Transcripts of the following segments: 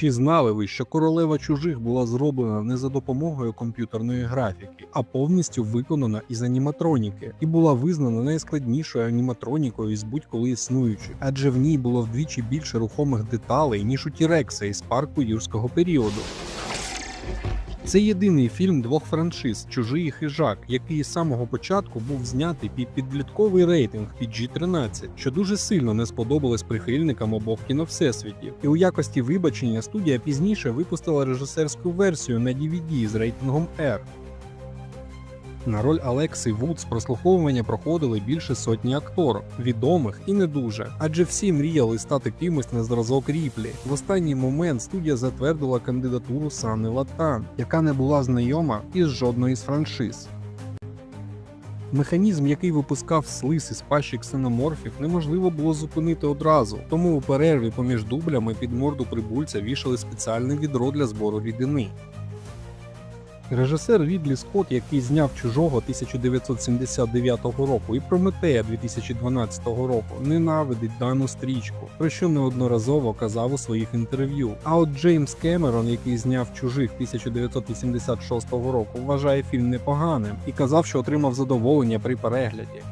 Чи знали ви, що королева чужих була зроблена не за допомогою комп'ютерної графіки, а повністю виконана із аніматроніки, і була визнана найскладнішою аніматронікою із будь-коли існуючих, адже в ній було вдвічі більше рухомих деталей, ніж у Тірекса із парку юрського періоду. Це єдиний фільм двох франшиз Чужий хижак, який з самого початку був знятий під підлітковий рейтинг PG-13, що дуже сильно не сподобалось прихильникам обох кіновсесвітів. І у якості вибачення студія пізніше випустила режисерську версію на DVD з рейтингом R. На роль Алекси Вудс прослуховування проходили більше сотні акторок, відомих і не дуже, адже всі мріяли стати кимось на зразок Ріплі. В останній момент студія затвердила кандидатуру Сани Латан, яка не була знайома із жодної з франшиз. Механізм, який випускав слиз із пащі ксеноморфів, неможливо було зупинити одразу, тому у перерві поміж дублями під морду прибульця вішали спеціальне відро для збору рідини. Режисер Рідлі Скотт, який зняв чужого 1979 року і Прометея 2012 року, ненавидить дану стрічку, про що неодноразово казав у своїх інтерв'ю. А от Джеймс Кемерон, який зняв чужих 1986 року, вважає фільм непоганим і казав, що отримав задоволення при перегляді.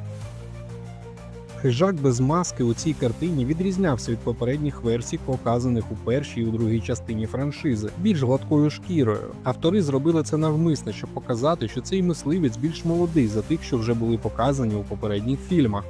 Хижак без маски у цій картині відрізнявся від попередніх версій, показаних у першій і у другій частині франшизи, більш гладкою шкірою. Автори зробили це навмисно, щоб показати, що цей мисливець більш молодий за тих, що вже були показані у попередніх фільмах.